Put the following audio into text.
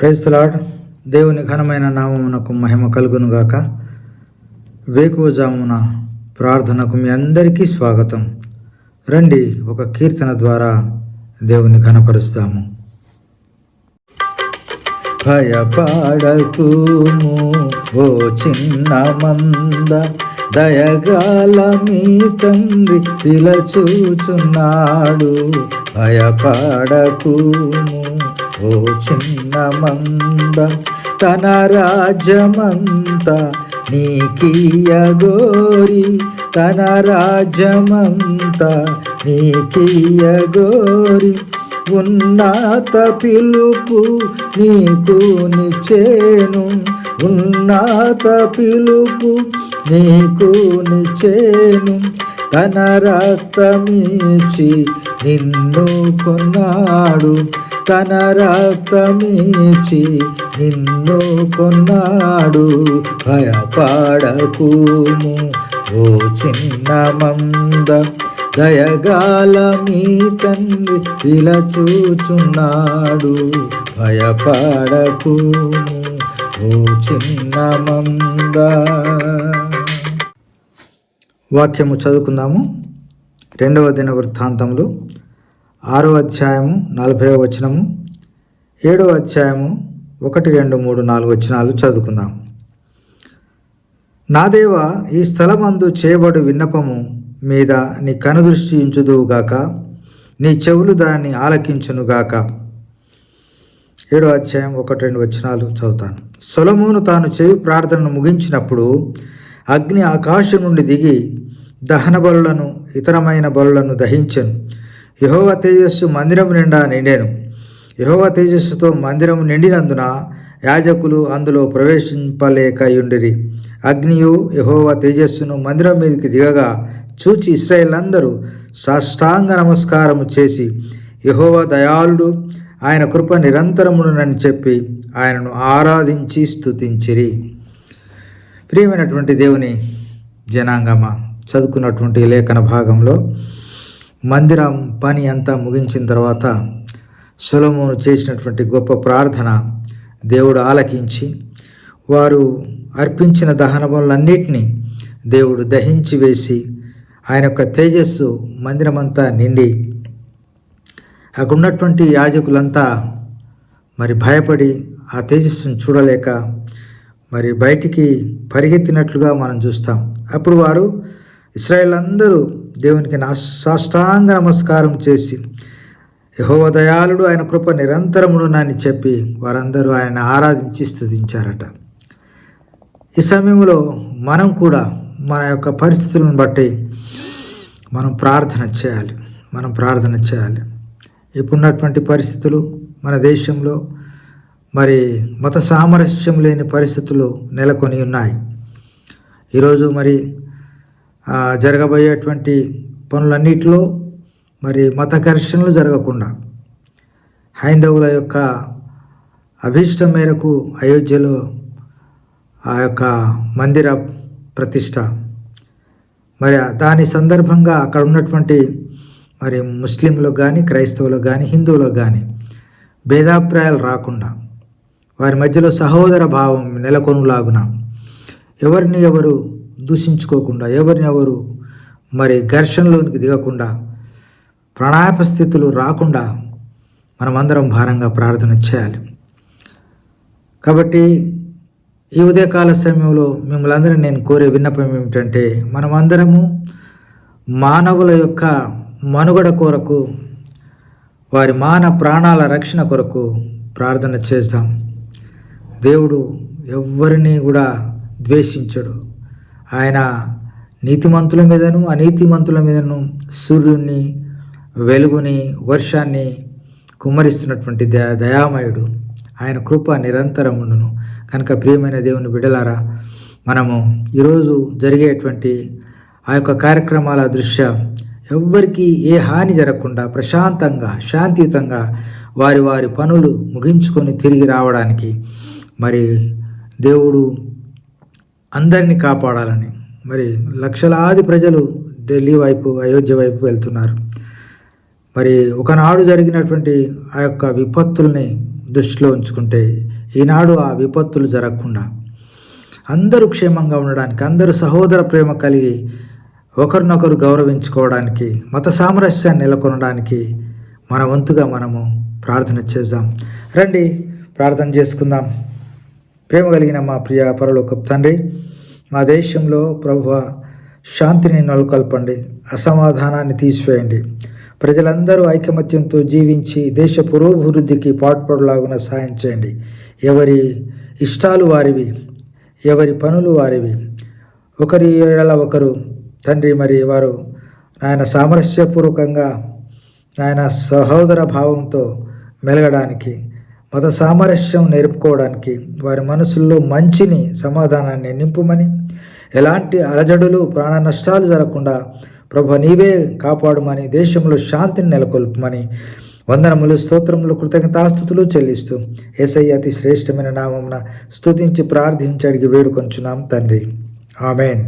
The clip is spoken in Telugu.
ప్రైస్తలాడ్ దేవుని ఘనమైన నామమునకు మహిమ కలుగునుగాక. వేకువజామున ప్రార్థనకు మీ అందరికీ స్వాగతం. రండి ఒక కీర్తన ద్వారా దేవుని ఘనపరుస్తాము. భయపడకుము ఓ చిన్న మంద దయగాల మీ తండ్రి పిలచూచున్నాడు. భయపడకుము ఓ చిన్న మంద తన రాజ్యమంత నీకీయగోరి తన రాజ్యమంత నీకీయగోరి ఉన్నత పిలుపు నీకు నిచేను ఉన్నత పిలుపు నీకు నిచేను తన రక్తమిచ్చి నిన్ను కొన్నాడు తన రక్తమిచ్చి నిన్ను కొన్నాడు. భయపడకుము ఓ చిన్న మంద దయగాల మీ తండ్రి ఇలా చూచున్నాడు. భయపడకుము ఓ చిన్న మంద. వాక్యము చదువుకుందాము. రెండవ దిన వృత్తాంతములు ఆరో అధ్యాయము నలభై వచనము ఏడవ అధ్యాయము ఒకటి రెండు మూడు నాలుగు వచనాలు చదువుకుందాం. నా దేవ ఈ స్థలమందు చేయబడు విన్నపము మీద నీ కనుదృష్టి ఇంచుదువుగాక నీ చెవులు దానిని ఆలకించునుగాక ఏడో అధ్యాయం ఒకటి రెండు వచనాలు చదువుతాను. సొలమును తాను చేయు ప్రార్థనను ముగించినప్పుడు అగ్ని ఆకాశం నుండి దిగి దహన బలులను ఇతరమైన బలులను దహించను. యహోవ తేజస్సు మందిరం నిండా నిండాను. యహోవ తేజస్సుతో మందిరం నిండినందున యాజకులు అందులో ప్రవేశింపలేకయుండిరి. అగ్నియు యహోవ తేజస్సును మందిరం మీదకి దిగగా చూచి ఇస్రాయేలందరూ సాష్టాంగ నమస్కారము చేసి యహోవ దయాళుడు ఆయన కృప నిరంతరమునని చెప్పి ఆయనను ఆరాధించి స్తుతించిరి. ప్రియమైనటువంటి దేవుని జనాంగమ చదువుకున్నటువంటి లేఖన భాగంలో మందిరం పని అంతా ముగించిన తర్వాత సొలమోను చేసినటువంటి గొప్ప ప్రార్థన దేవుడు ఆలకించి వారు అర్పించిన దహనబంలన్నిటిని దేవుడు దహించి వేసి ఆయన యొక్క తేజస్సు మందిరమంతా నిండి అక్కడ ఉన్నటువంటి యాజకులంతా మరి భయపడి ఆ తేజస్సును చూడలేక మరి బయటికి పరిగెత్తినట్లుగా మనం చూస్తాం. అప్పుడు వారు ఇస్రాయేల్ అందరూ దేవునికి నా సాష్టాంగ నమస్కారం చేసి యహోవ దయాళుడు ఆయన కృప నిరంతరమును అని చెప్పి వారందరూ ఆయన ఆరాధించి స్థుతించారట. ఈ సమయంలో మనం కూడా మన యొక్క పరిస్థితులను బట్టి మనం ప్రార్థన చేయాలి. మనం ప్రార్థన చేయాలి. ఇప్పుడున్నటువంటి పరిస్థితులు మన దేశంలో మరి మత సామరస్యం లేని పరిస్థితులు నెలకొని ఉన్నాయి. ఈరోజు మరి జరగబోయేటువంటి పనులన్నిటిలో మరి మత ఘర్షణలు జరగకుండా హైందవుల యొక్క అభీష్టం మేరకు అయోధ్యలో ఆ యొక్క మందిర ప్రతిష్ట మరి దాని సందర్భంగా అక్కడ ఉన్నటువంటి మరి ముస్లింలకు కానీ క్రైస్తవులకు కానీ హిందువులకు కానీ భేదాభిప్రాయాలు రాకుండా వారి మధ్యలో సహోదర భావం నెలకొనులాగున ఎవరిని ఎవరు దూషించుకోకుండా ఎవరిని ఎవరు మరి ఘర్షణలోనికి దిగకుండా ప్రణాయప స్థితులు రాకుండా మనమందరం భారంగా ప్రార్థన చేయాలి. కాబట్టి ఈ ఉదయకాల సమయంలో మిమ్మల్ని నేను కోరే విన్నపం ఏమిటంటే మనమందరము మానవుల యొక్క మనుగడ కొరకు వారి మాన ప్రాణాల రక్షణ కొరకు ప్రార్థన చేద్దాం దేవుడు ఎవరిని కూడా ద్వేషించడు. ఆయన నీతిమంతుల మీదను అనీతిమంతుల మీదను సూర్యుని వెలుగుని వర్షాన్ని కుమ్మరిస్తున్నటువంటి దయా దయామయుడు. ఆయన కృప నిరంతరం ఉండును. కనుక ప్రియమైన దేవుని బిడలారా మనము ఈరోజు జరిగేటువంటి ఆ యొక్క కార్యక్రమాల దృష్ట్యా ఎవ్వరికీ ఏ హాని జరగకుండా ప్రశాంతంగా శాంతియుతంగా వారి వారి పనులు ముగించుకొని తిరిగి రావడానికి మరి దేవుడు అందరినీ కాపాడాలని. మరి లక్షలాది ప్రజలు ఢిల్లీ వైపు అయోధ్య వైపు వెళ్తున్నారు. మరి ఒకనాడు జరిగినటువంటి ఆ యొక్క విపత్తుల్ని దృష్టిలో ఉంచుకుంటే ఈనాడు ఆ విపత్తులు జరగకుండా అందరూ క్షేమంగా ఉండడానికి అందరూ సహోదర ప్రేమ కలిగి ఒకరినొకరు గౌరవించుకోవడానికి మత సామరస్యాన్ని నెలకొనడానికి మన వంతుగా మనము ప్రార్థన చేద్దాం. రండి ప్రార్థన చేసుకుందాం. ప్రేమ కలిగిన మా ప్రియ పరలోక తండ్రి మా దేశంలో ప్రభు శాంతిని నెలకొల్పండి అసమాధానాన్ని తీసివేయండి. ప్రజలందరూ ఐకమత్యంతో జీవించి దేశ పురోభివృద్ధికి పాటుపడలాగున సాయం చేయండి. ఎవరి ఇష్టాలు వారివి ఎవరి పనులు వారివి. ఒకరి ఏడల ఒకరు తండ్రి మరి వారు ఆయన సామరస్యపూర్వకంగా ఆయన సహోదర భావంతో మెలగడానికి మత సామరస్యం నేర్పుకోవడానికి వారి మనసుల్లో మంచిని సమాధానాన్ని నింపుమని. ఎలాంటి అలజడులు ప్రాణ నష్టాలు జరగకుండా ప్రభు నీవే కాపాడుమని దేశంలో శాంతిని నెలకొల్పమని వందనములు స్తోత్రములు కృతజ్ఞతాస్థుతులు చెల్లిస్తూ ఏసయ్య అతి శ్రేష్టమైన నామమున స్తుతించి ప్రార్థించి అడిగి వేడుకొంచున్నాం తండ్రి. ఆమెన్.